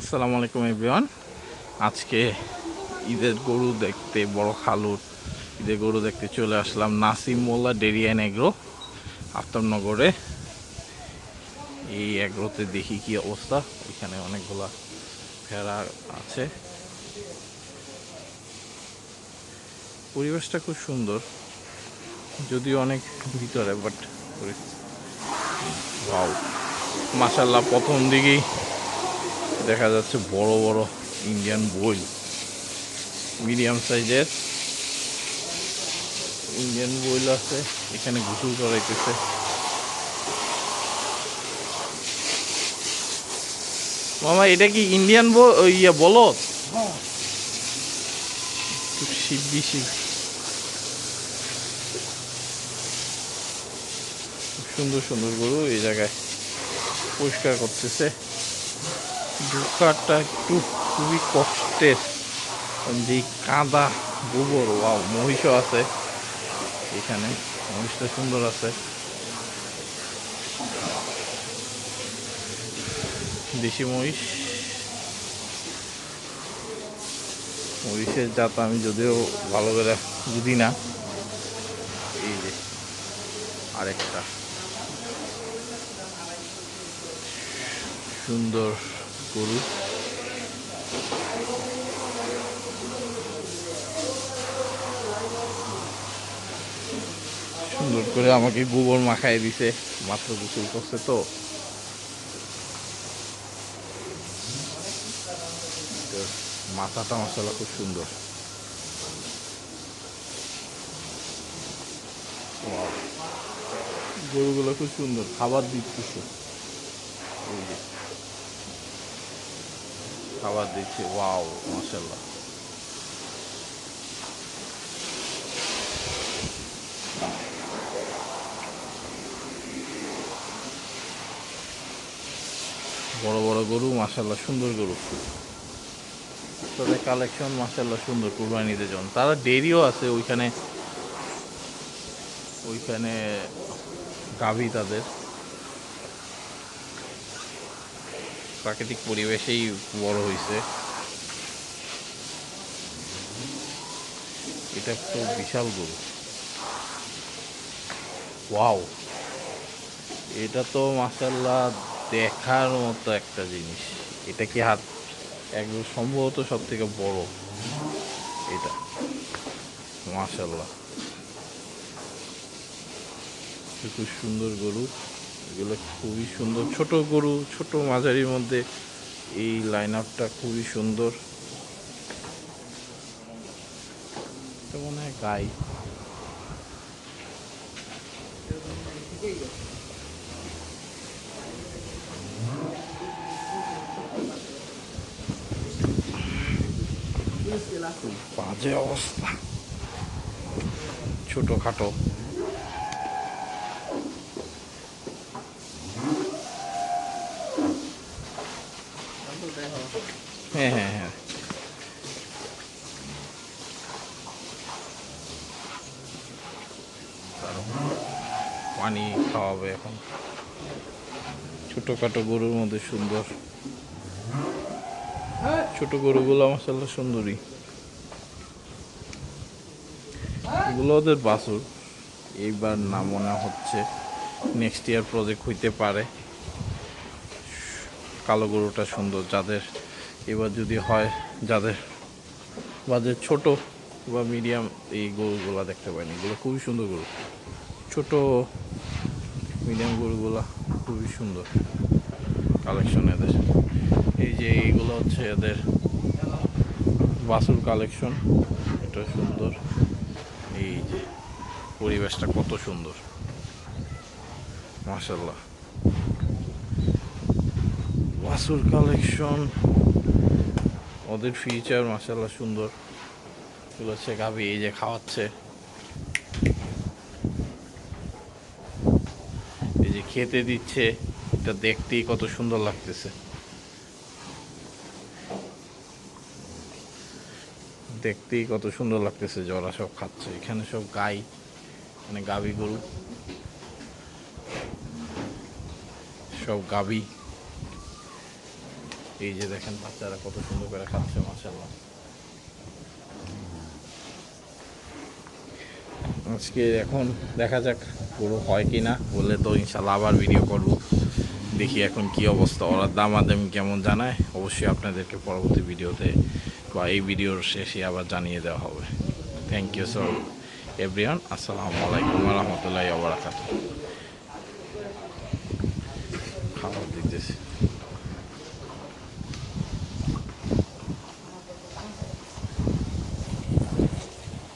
আসসালামু আলাইকুম, এভরিওয়ান। আজকে ঈদের গরু দেখতে, বড় খালুর ঈদের গরু দেখতে চলে আসলাম Nasim Molla dairy and agro আফতাবনগরে। এই এগ্রোতে দেখি কি অবস্থা। এখানে অনেকগুলা ভেড়া আছে। পরিবেশটা খুব সুন্দর। যদিও অনেক ভিতরে বাট মাসাল্লাহ প্রথম দিকেই দেখা যাচ্ছে বড় বড় ইন্ডিয়ান বই মিডিয়াম সাইজের ইন্ডিয়ান বইল আছে, এখানে গোসল করাইতেছে মামা, এটা কি ইন্ডিয়ান ইয়ে বলত খুব শিব সুন্দর সুন্দর গরু এই জায়গায় পরিষ্কার করতেছে। ঢোকাটা একটু খুবই কষ্টের যে কাদা গোবর, ওয়াও, মহিষও আছে এখানে, মহিষটা সুন্দর আছে। দেশি মহিষ। মহিষের জাত আমি যদিও ভালো করে বুঝি না। এই যে, আরেকটা। সুন্দর। গরু। সুন্দর করে আমাকে গোবর মাখায় দিছে, মাত্র গোসল করছে তো। মাথাটা মশলা খুব সুন্দর. গরুগুলো খুব সুন্দর, খাবার দিচ্ছে। খাবার দিচ্ছে, ওয়াও মাশাল্লাহ বড় বড় গরু মাশাল্লাহ সুন্দর গরু। তাদের কালেকশন মাশাল্লাহ সুন্দর কুরবানিতে জন তারা ডেরিও আছে, ওইখানে ওইখানে গাভী তাদের। প্রাকৃতিক পরিবেশেই বড় হয়েছে এটা তো বিশাল গরু। ওয়াও! এটা তো মাসাল্লাহ দেখার মতো একটা জিনিস। এটা কি হাত একদম সম্ভবত সব থেকে বড় এটা। মাসাল্লাহ খুব সুন্দর গরু। এগুলো খুবই সুন্দর। ছোট গরু, ছোট মাঝারির মধ্যে এই লাইন আপটা খুবই সুন্দর। মনে হয় গাই। বাজে অবস্থা। ছোটখাটো। হ্যাঁ হ্যাঁ হ্যাঁ। পানি খাওয়াবে এখন। ছোটোখাটো গরুর মধ্যে সুন্দর। ছোট গরুগুলো মাসাল্লাহ সুন্দরী। এগুলো ওদের বাছুর। এইবার না মনে হচ্ছে। নেক্সট ইয়ার প্রজেক্ট হইতে পারে। কালো গরুটা সুন্দর, যাদের এবার যদি হয়, যাদের বাজেট ছোট বা মিডিয়াম এই গরুগুলা দেখতে পাইনি, এগুলো খুবই সুন্দর গরু। ছোট মিডিয়াম গরুগুলা খুবই সুন্দর কালেকশন এদের। এই যে এইগুলো হচ্ছে এদের বাসুর কালেকশন এটা সুন্দর। এই যে পরিবেশটা কত সুন্দর। মাশাল্লাহ বাসুর কালেকশন ওদের ফিচার মাসাল্লাহ সুন্দর। হচ্ছে গাভি, এই যে খাওয়াচ্ছে। এই যে খেতে দিচ্ছে, এটা দেখতেই কত সুন্দর লাগতেছে। দেখতেই কত সুন্দর লাগতেছে জরা সব খাচ্ছে। এখানে সব গাই মানে গাভী গরু। সব গাভী। এই যে দেখেন বাচ্চারা কত সুন্দর করে খাচ্ছে মাসাল্লাহ আজকে এখন দেখা যাক পুরো হয় কি না বললে তো ইনশাল্লাহ আবার ভিডিও করব। দেখি এখন কি অবস্থা, ওরা দামাদামি কেমন জানায়, অবশ্যই আপনাদেরকে পরবর্তী ভিডিওতে বা এই ভিডিওর শেষে আবার জানিয়ে দেওয়া হবে। থ্যাংক ইউ সো এভরিওয়ান আসসালামু আলাইকুম রহমতুল্লাহ ওবরাকাত খাবার দিতেছি।